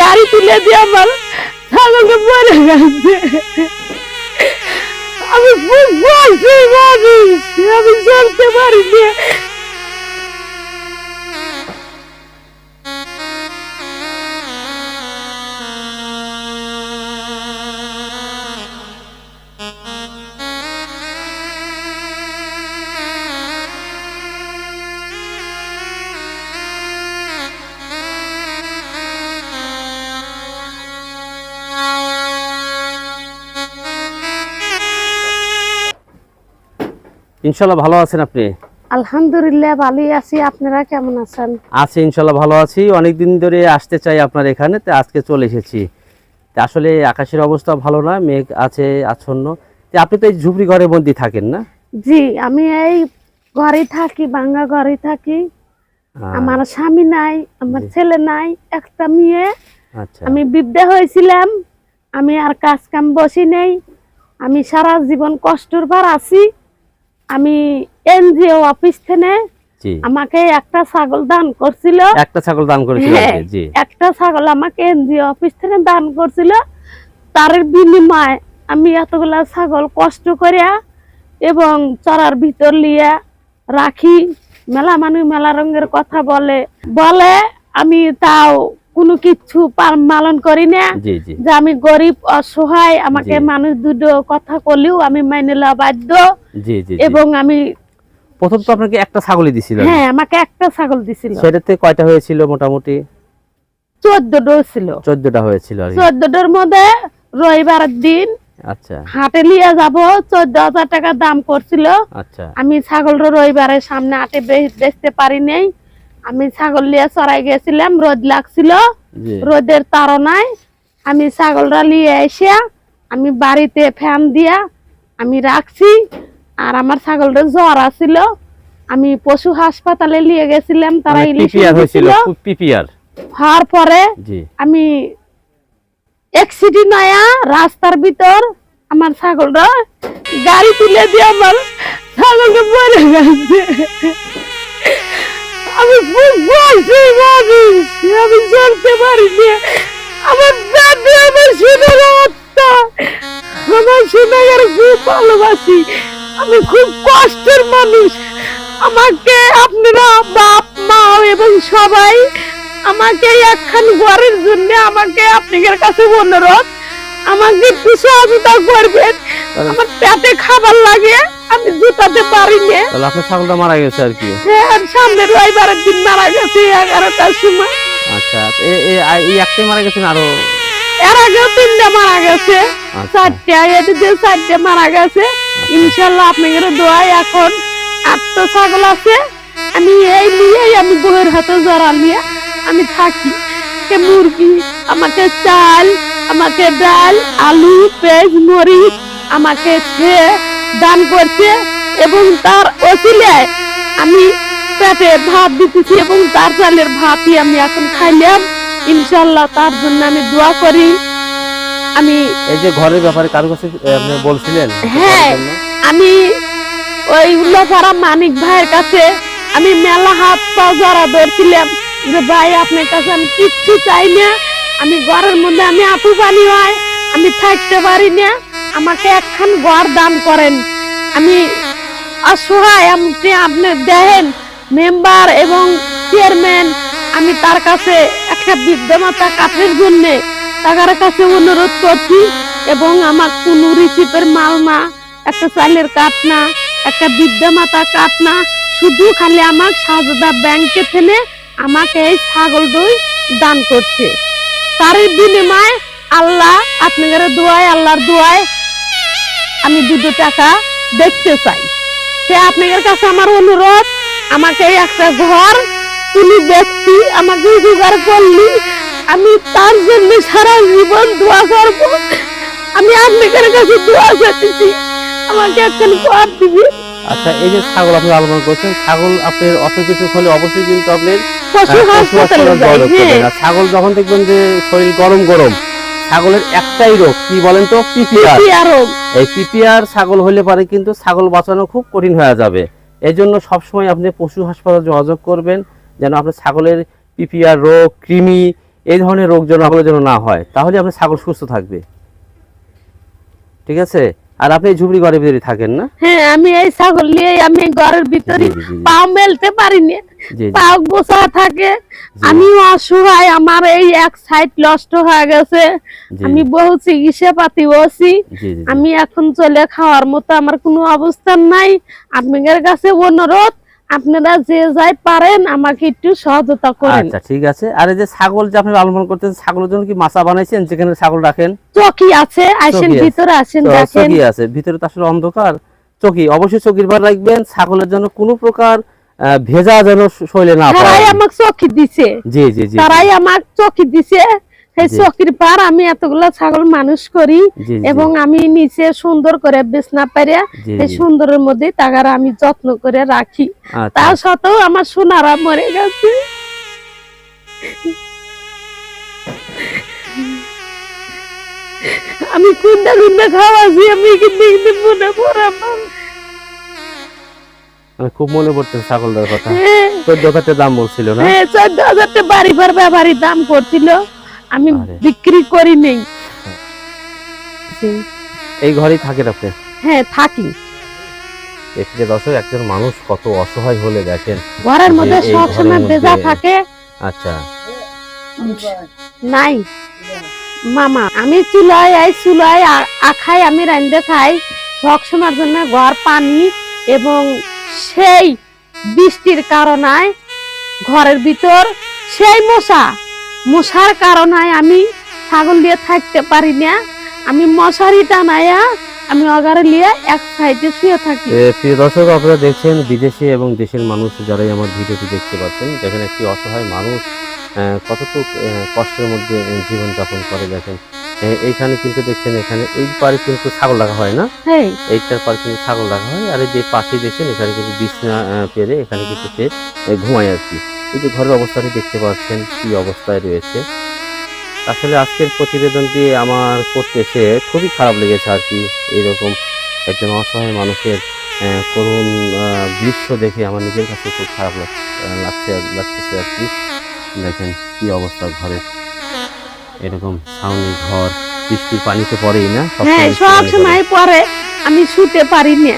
গাড়ি তুলে দিয়ে আমার। ছাগলকে পরে গেছে। আমি বলছি আমি চলতে পারি ইনশাল্লাহ ভালো আছেন আপনি? আলহামদুলিল্লাহ ভালোই আছি। আপনারা কেমন আছেন? আছি ইনশাল্লাহ ভালো আছি। অনেকদিন ধরে আসতে চাই আপনার এখানে তো আজকে চলে এসেছি। আসলে আকাশের অবস্থা ভালো না মেঘ আছে আচ্ছন্ন। আপনি তো এই ঝুপড়ি ঘরে বন্দি থাকেন না? জি আমি এই ঘরে থাকি বাঙ্গা ঘরে থাকি। আমার স্বামী নাই আমার ছেলে নাই একটা মেয়ে। আচ্ছা। আমি বিদ্যা হয়েছিলাম আমি আর কাজ কাম বসি নেই। আমি সারা জীবন কষ্টর পর আছি। আমি এনজিও অফিস থেকে আমাকে একটা ছাগল দান করছিল। একটা ছাগল দান করেছিল হ্যাঁ, জি। একটা ছাগল আমাকে এনজিও অফিস থেকে দান করছিল। তার বিনিময়ে আমি এতগুলা ছাগল কষ্ট করিয়া এবং চড়ার ভিতর লিয়া রাখি। মেলা মানুষ মেলা রঙের কথা বলে। বলে আমি তাও কোনো কিছু পালন করি না। যে আমি গরিব অসহায় আমাকে মানুষ দুটো কথা কলেও আমি মাইনে বাধ্য। এবং আমি প্রথম তো আপনাকে একটা ছাগলই দিছিল। হ্যাঁ আমাকে একটা ছাগল দিছিল। সেটাতে কয়টা হয়েছিল মোটামুটি? চোদ্দটা ছিল। চোদ্দটা হয়েছিল। চোদ্দটার মধ্যে রবিবারের দিন আচ্ছা। হাটে নিয়ে যাব চোদ্দ হাজার টাকা দাম করছিল। আচ্ছা। আমি ছাগলটা রবিবারের সামনে হাটে বেচতে পারি নাই। আমি ছাগল নিয়ে চড়াই গেছিলাম রোদ লাগছিল রোদের তাড়নায় আমি ছাগলটা নিয়ে এসে আমি বাড়িতে ফ্যান দিয়া আমি রাখছি আর আমার ছাগলটা জ্বর আছিল। আমি পশু হাসপাতালে নিয়ে গেছিলাম তারা মানে পিপিআর হওয়ার পরে আমি অ্যাক্সিডেন্ট নয়া রাস্তার ভিতর আমার ছাগলটা গাড়ি তুলে দিয়ে আমার ছাগলটা পরে গেছে। আমি খুব বলছি মানুষ আমি চলতে পারি না আমার দাদি আমার সোনার আত্মা। আমার সোনার খুব ভালোবাসি। আমি খুব কষ্টের মানুষ। আমাকে আপনারা বাপ, মা এবং সবাই আমাকে একখান ঘরের জন্য আমাকে আপনাদের কাছে অনুরোধ আমাকে একটু সহযোগিতা করবেন আমার পেটে খাবার লাগে আমি জুতাতে পারি না। তাহলে আপনার ছাগলটা মারা গেছে আর কি? হ্যাঁ সামনে রবিবারের দিন মারা গেছে এগারোটার সময়। আচ্ছা এ- এই একটাই মারা গেছেন আরও? এর আগেও তিনটে মারা গেছে। আচ্ছা। চারটে এদিকে চারটে মারা গেছে ইনশাল্লাহ আপনাদের দোয়াই এখন আটটা ছাগল আছে। আমি এই নিয়েই আমি বউয়ের হাতে জড়া নিয়ে আমি থাকি। সে মুরগি আমাকে চাল আমাকে ডাল আলু পেঁয়াজ মরিচ আমাকে সে দান করছে এবং তার অসিলায় আমি পেটে ভাত দিতেছি এবং তার চালের ভাতই আমি এখন খাইলাম। ইনশাল্লাহ তার জন্য আমি দোয়া করি। আমি এই যে ঘরের ব্যাপারে কারও কাছে আপনি বলছিলেন হ্যাঁ। আমি ওই উল্লাপাড়া মানিক ভাইয়ের কাছে আমি মেলা হাত পা জড়া ধরছিলাম যে ভাই আপনার কাছে আমি কিচ্ছু চাই না। আমি ঘরের মধ্যে আমি আপু পানি হয়, আমি থাকতে পারি না। আমাকে একখান ঘর দান করেন। আমি অসহায় আপনি আপনি দেখেন, মেম্বার এবং চেয়ারম্যান, আমি তার কাছে একটা বিদ্যমাতা কাঠের জন্য তার কাছে অনুরোধ করছি এবং আমার কোনো রিসিপের মাল না একটা চালের কাঠ না একটা বিদ্যামাতা কাঠ না শুধু খালি আমার সাজদা ব্যাংকে থেকে আমাকে এই ছাগল দই দান করছে। তার বিনিময়ে আল্লাহ আপনাদের দোয়ায়, আল্লাহর দোয়ায় আমি দুটো টাকা দেখতে চাই। সে আপনাদের কাছে আমার অনুরোধ, আমাকে একটা ঘর তিনি ব্যক্তি আমাকে জোগাড় করলি আমি তার জন্য সারা জীবন দোয়া করব। আমি আপনাদের কাছে দোয়া করতেছি আমাকে একটা ঘর দিবি আচ্ছা এই যে ছাগল আপনি লালন করছেন, ছাগল আপনার অসুখ বিসুখ হলে অবশ্যই কিন্তু আপনার পশু হাসপাতালে হাসপাতালে যাই হ্যাঁ। ছাগল যখন দেখবেন যে শরীর গরম গরম ছাগলের একটাই রোগ কি বলেন তো? পিপিআর। এই পিপিআর ছাগল হলে পারে কিন্তু ছাগল বাঁচানো খুব কঠিন হয়ে যাবে। এই জন্য সবসময় আপনি পশু হাসপাতাল যোগাযোগ করবেন যেন আপনার ছাগলের পিপিআর রোগ কৃমি এই ধরনের রোগ যেন আমাদের যেন না হয়। তাহলে আপনার ছাগল সুস্থ থাকবে। ঠিক আছে? আর আপনি ঝুপড়ি ঘরের ভিতরে থাকেন না? হ্যাঁ আমি এই ছাগল নিয়ে আমি ঘরের ভিতরে। পাও মেলতে পারিনি। না পা বসা থাকে। আমি অসহায় আমার এই এক সাইড নষ্ট হয়ে গেছে। আমি বহু চিকিৎসা পাতি বসি। আমি এখন চলে খাওয়ার মতো আমার কোনো অবস্থান নাই। আপনাদের কাছে অনুরোধ আপনারা যে যাই পারেন আমাকে একটু সহযোগিতা করেন। আচ্ছা ঠিক আছে। আর এই যে ছাগল যে আপনি লালন করতেন ছাগলের জন্য কি মাছা বানাইছেন? যেখানে ছাগল রাখেন? চকি আছে আসেন ভিতরে আসেন দেখেন। চকি আছে। ভিতরে তো আসলে অন্ধকার। চকি অবশ্যই চকির বার রাখবেন। ছাগলের জন্য কোনো প্রকার ভেজা যেন শৈলে না তারাই আমাকে চকি দিছে। জি জি জি। তারাই আমাকে চকি দিছে। সেই চকির পার আমি এতগুলো ছাগল মানুষ করি এবং আমি নিচে সুন্দর করে বিছনা পারিয়া এই সুন্দরের মধ্যে তাগার আমি যত্ন করে রাখি। আচ্ছা। তা সত্ত্বেও আমার সোনারা মরে গেছে। আমি কুন্ডা কুন্ডা খাওয়াছি আমি কিন্তু মনে পড়ে খুব মনে ছাগলটার কথা। হ্যাঁ, চোদ্দ হাজার দাম বলছিল না? হ্যাঁ চোদ্দ হাজার বাড়ি ভার ব্যাপারী দাম করছিল। আমি বিক্রি করি নেই। এই ঘরেই থাকেন আপনি? হ্যাঁ থাকি। এখানে দর্শক একজন মানুষ কত অসহায় হলে দেখেন ঘরের মধ্যে এই সব সময় বেজা থাকে। আচ্ছা। নাই। মামা আমি চুলায় আই চুলায় আখাই আমি রান্ধে খাই। সব সময়ের জন্য ঘর পানি এবং সেই বৃষ্টির কারণে ঘরের ভিতর সেই মশা মশার কারণে আমি ছাগল দিয়ে থাকতে পারি না। আমি মশারি টানাইয়া আমি অগারে নিয়ে এক সাইডে শুয়ে থাকি। প্রিয় দর্শক আপনারা দেখছেন বিদেশে এবং দেশের মানুষ যারাই আমার ভিডিওটি দেখতে পাচ্ছেন দেখেন একটি অসহায় মানুষ কতটুক কষ্টের মধ্যে জীবনযাপন করে দেখেন। এইখানে কিন্তু দেখছেন এখানে এই পারে কিন্তু ছাগল রাখা হয় না। হ্যাঁ। এইটার পারে কিন্তু ছাগল রাখা হয়। আর এই যে পাশে দেখছেন এখানে কিন্তু বিছনা পেরে এখানে কিন্তু সে ঘুমায় আর কি। এই যে ঘরের অবস্থাটি দেখতে পাচ্ছেন কি অবস্থায় রয়েছে। আসলে আজকের প্রতিবেদনটি আমার করতে এসে খুবই খারাপ লেগেছে আর কি। এরকম একজন অসহায় মানুষের করুণ দৃশ্য দেখে আমার নিজের কাছে খুব খারাপ লাগ- লাগছে লাগতেছে আর কি। দেখেন কি অবস্থা ঘরের এরকম ছাউনি ঘর বৃষ্টির পানি তো পড়েই না? সব হ্যাঁ সময় সব সময় পরে আমি শুতে পারি না।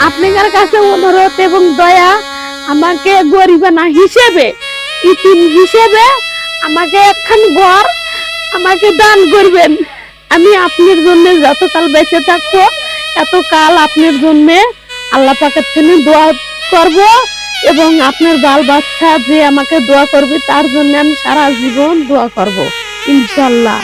আপনার কাছে অনুরোধ এবং দয়া আমাকে গরিবানা হিসেবে, ইতিম হিসেবে আমাকে একখান ঘর আমাকে দান করবেন। আমি আপনার জন্য যতকাল বেঁচে থাকব এত কাল আপনার জন্য আল্লাহ পাকের থেকে দোয়া করব এবং আপনার বাল বাচ্চা যে আমাকে দোয়া করবে, তার জন্য আমি সারা জীবন দোয়া করব। ইনশাল্লাহ